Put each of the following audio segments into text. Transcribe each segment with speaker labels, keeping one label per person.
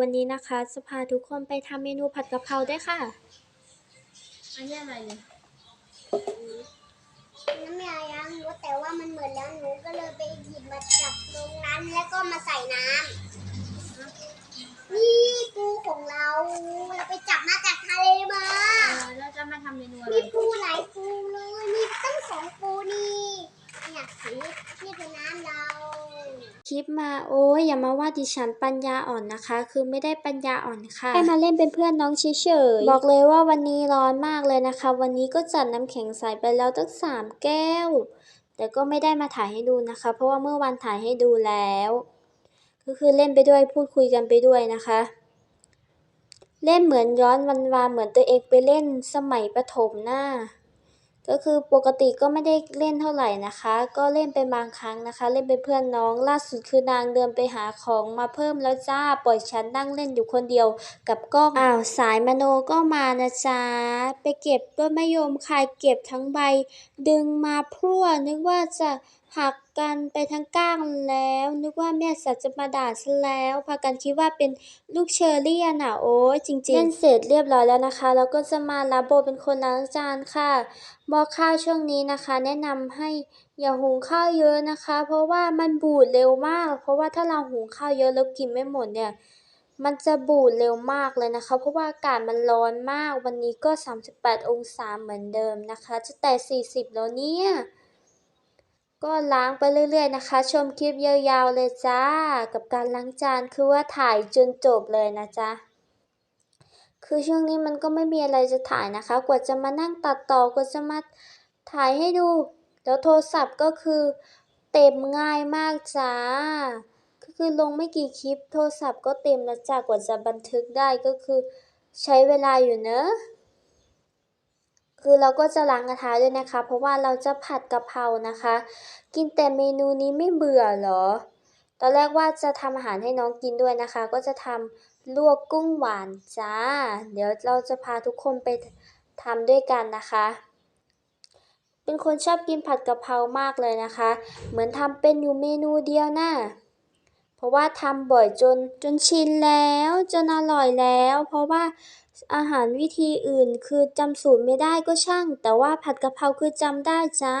Speaker 1: วันนี้นะคะจะพาทุกคนไปทำเมนูผัดกะเพราด้วยค่ะ
Speaker 2: อันนี้อะไรเนี่ย
Speaker 3: น้ำยาล้างรถแต่ว่ามันเหมือนแล้วหนูก็เลยไปหยิบมาจากตรงนั้นแล้วก็มาใส่น้ำนี่ปูของเรา เราไปจับมาจากทะเลมา
Speaker 2: เออแล้วจะมาทำเมนูอะไร
Speaker 3: มีปูหลายปูเลยมีตั้งสองปูนี่เนี่ยสีนี่เป็นน้ำเรา
Speaker 1: ค ลิปมาโอ้ยอย่ามาว่าดิฉันปัญญาอ่อนนะคะ คือไม่ได้ปัญญาอ่อนค่ะแค่มาเล่นเป็นเพื่อนน้องเฉยๆบอกเลยว่าวันนี้ร้อนมากเลยนะคะ วันนี้ก็จัดน้ำแข็งใสไปแล้วตั้งสามแก้ว แต่ก็ไม่ได้มาถ่ายให้ดูนะคะ เพราะว่าเมื่อวันถ่ายให้ดูแล้ว ก็คือเล่นไปด้วยพูดคุยกันไปด้วยนะคะ เล่นเหมือนย้อนวันวานเหมือนตัวเองไปเล่นสมัยประถมหน้า ก็คือปกติก็ไม่ได้เล่นเท่าไหร่นะคะ ก็เล่นเป็นบางครั้งนะคะ เล่นเป็นเพื่อนน้อง ล่าสุดคือนางเดินไปหาของมาเพิ่มแล้วจ้าปล่อยฉันนั่งเล่นอยู่คนเดียวกับกล้องอ้าวสายมโนก็มานะจ๊ะไปเก็บต้นมะยมคายเก็บทั้งใบ ดึงมาพรั่วนึกว่าจะ หักกันไปทั้งก้างแล้ว นึกว่าแม่สัตว์จะมาด่าซะแล้วพากันคิดว่าเป็นลูกเชอรี่อะน่ะโอ้ยจริงๆเล่นเสร็จเรียบร้อยแล้วนะคะ แล้วก็จะมารับโบเป็นคนล้างจานค่ะหม้อข้าวช่วงนี้นะคะ แนะนำให้อย่าหุงข้าวเยอะนะคะ เพราะว่ามันบูดเร็วมาก เพราะว่าถ้าเราหุงข้าวเยอะแล้วกินไม่หมดเนี่ยมันจะบูดเร็วมากเลยนะคะ เพราะว่าอากาศมันร้อนมากวันนี้ก็ 38 องศาเหมือนเดิมนะคะ จะแต่ 40 แล้วเนี่ย ก็ล้างไปเรื่อยๆนะคะ ชมคลิปยาวๆเลยจ้า กับการล้างจานคือว่าถ่ายจนจบเลยนะจ๊ะคือช่วงนี้มันก็ไม่มีอะไรจะถ่ายนะคะ กว่าจะมานั่งตัดต่อกว่าจะมาถ่ายให้ดู แล้วโทรศัพท์ก็คือเต็มง่ายมากจ้า ก็คือลงไม่กี่คลิปโทรศัพท์ก็เต็มแล้วจ้ากว่าจะบันทึกได้ก็คือใช้เวลาอยู่เนอะ คือเราก็จะล้างกระทะด้วยนะคะ เพราะว่าเราจะผัดกะเพรานะคะ กินแต่เมนูนี้ไม่เบื่อเหรอ ตอนแรกว่าจะทำอาหารให้น้องกินด้วยนะคะ ก็จะทำลวกกุ้งหวานจ้า เดี๋ยวเราจะพาทุกคนไปทำด้วยกันนะคะ เป็นคนชอบกินผัดกะเพรามากเลยนะคะ เหมือนทำเป็นอยู่เมนูเดียวน่ะเพราะว่าทำบ่อยจนจนชินแล้ว จนอร่อยแล้ว เพราะว่า อาหารวิธีอื่นคือจำสูตรไม่ได้ก็ช่าง แต่ว่าผัดกะเพราคือจำได้จ้า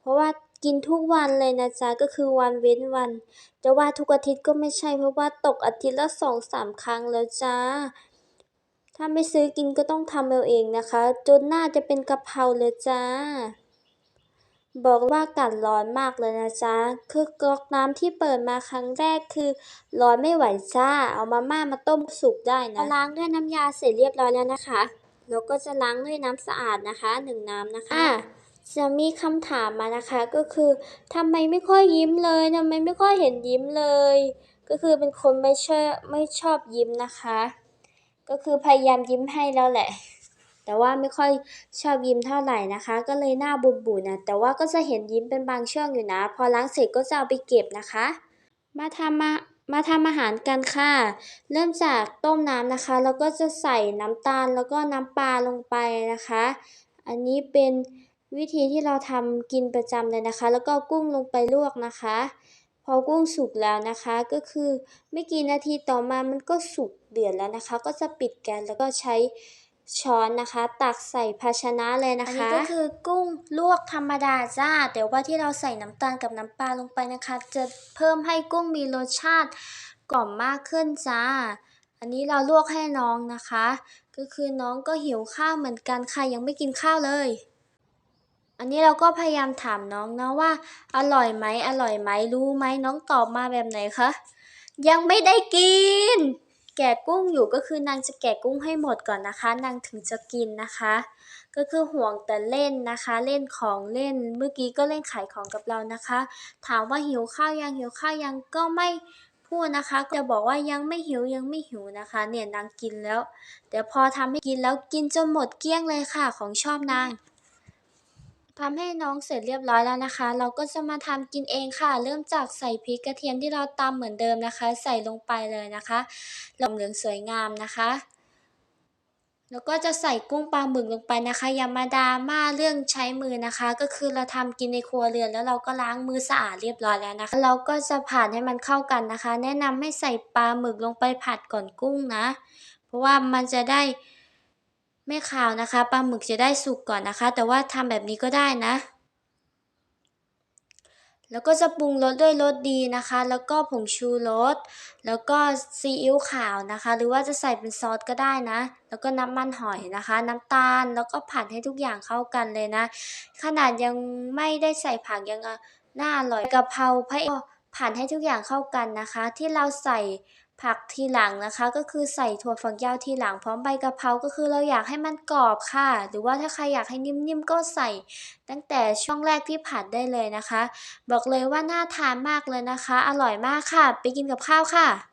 Speaker 1: เพราะว่ากินทุกวันเลยนะจ๊ะก็คือวันเว้นวัน จะว่าทุกอาทิตย์ก็ไม่ใช่เพราะว่าตกอาทิตย์ละสองสามครั้งแล้วจ้า ถ้าไม่ซื้อกินก็ต้องทำเอาเองนะคะ จนน่าจะเป็นกะเพราเลยจ้า บอกว่าอากาศร้อนมากเลยนะจ๊ะ คือก๊อกน้ำที่เปิดมาครั้งแรกคือ ร้อนไม่ไหวจ้า เอามาม่ามาต้มสุกได้นะ ล้างด้วยน้ำยาเสร็จเรียบร้อยแล้วนะคะ แล้วก็จะล้างด้วยน้ำสะอาดนะคะหนึ่งน้ำนะคะอะจะมีคำถามมานะคะก็คือทำไมไม่ค่อยยิ้มเลยทำไมไม่ค่อยเห็นยิ้มเลย ก็คือเป็นคนไม่ชอบไม่ชอบยิ้มนะคะ ก็คือพยายามยิ้มให้แล้วแหละ แต่ว่าไม่ค่อยชอบยิ้มเท่าไหร่นะคะ ก็เลยหน้าบุบๆนะแต่ว่าก็จะเห็นยิ้มเป็นบางช่วงอยู่นะ พอล้างเสร็จก็จะเอาไปเก็บนะคะ มาทำมามาทำอาหารกันค่ะ เริ่มจากต้มน้ำนะคะ แล้วก็จะใส่น้ำตาลแล้วก็น้ำปลาลงไปนะคะ อันนี้เป็นวิธีที่เราทำกินประจำเลยนะคะ แล้วก็กุ้งลงไปลวกนะคะ พอกุ้งสุกแล้วนะคะ ก็คือไม่กี่นาทีต่อมามันก็สุกเดือดแล้วนะคะ ก็จะปิดแก๊สแล้วก็ใช้ ช้อนนะคะ ตักใส่ภาชนะเลยนะคะอันนี้ก็คือกุ้งลวกธรรมดาจ้า แต่ว่าที่เราใส่น้ำตาลกับน้ำปลาลงไปนะคะ จะเพิ่มให้กุ้งมีรสชาติกล่อมมากขึ้นจ้า อันนี้เราลวกให้น้องนะคะ ก็คือน้องก็หิวข้าวเหมือนกันค่ะยังไม่กินข้าวเลย อันนี้เราก็พยายามถามน้องนะว่า อร่อยไหมอร่อยไหมรู้ไหมน้องตอบมาแบบไหนคะยังไม่ได้กิน แกะกุ้งอยู่ก็คือนางจะแกะกุ้งให้หมดก่อนนะคะ นางถึงจะกินนะคะ ก็คือห่วงแต่เล่นนะคะ เล่นของเล่น เมื่อกี้ก็เล่นขายของกับเรานะคะ ถามว่าหิวข้าวยังหิวข้าวยังก็ไม่พูดนะคะจะบอกว่ายังไม่หิวยังไม่หิวนะคะ เนี่ยนางกินแล้ว แต่พอทำให้กินแล้วกินจนหมดเกลี้ยงเลยค่ะของชอบนาง ทำให้น้องเสร็จเรียบร้อยแล้วนะคะ เราก็จะมาทำกินเองค่ะ เริ่มจากใส่พริกกระเทียมที่เราตำเหมือนเดิมนะคะ ใส่ลงไปเลยนะคะหลอมเหลืองสวยงามนะคะ แล้วก็จะใส่กุ้งปลาหมึกลงไปนะคะอย่ามาดราม่าเรื่องใช้มือนะคะ ก็คือเราทำกินในครัวเรือนแล้วเราก็ล้างมือสะอาดเรียบร้อยแล้วนะคะ เราก็จะผัดให้มันเข้ากันนะคะ แนะนำให้ใส่ปลาหมึกลงไปผัดก่อนกุ้งนะ เพราะว่ามันจะได้ ไม่ขาวนะคะปลาหมึกจะได้สุกก่อนนะคะ แต่ว่าทำแบบนี้ก็ได้นะ แล้วก็จะปรุงรสด้วยรสดีนะคะ แล้วก็ผงชูรสแล้วก็ซีอิ๊วขาวนะคะ หรือว่าจะใส่เป็นซอสก็ได้นะ แล้วก็น้ำมันหอยนะคะ น้ำตาลแล้วก็ผัดให้ทุกอย่างเข้ากันเลยนะ ขนาดยังไม่ได้ใส่ผักยังน่าอร่อยกะเพราพระเอกผัดให้ทุกอย่างเข้ากันนะคะ ที่เราใส่ ผักทีหลังนะคะ ก็คือใส่ถั่วฝักยาวทีหลังพร้อมใบกะเพราก็คือเราอยากให้มันกรอบค่ะ หรือว่าถ้าใครอยากให้นิ่มๆก็ใส่ ตั้งแต่ช่วงแรกที่ผัดได้เลยนะคะ บอกเลยว่าน่าทานมากเลยนะคะ อร่อยมากค่ะ ไปกินกับข้าวค่ะ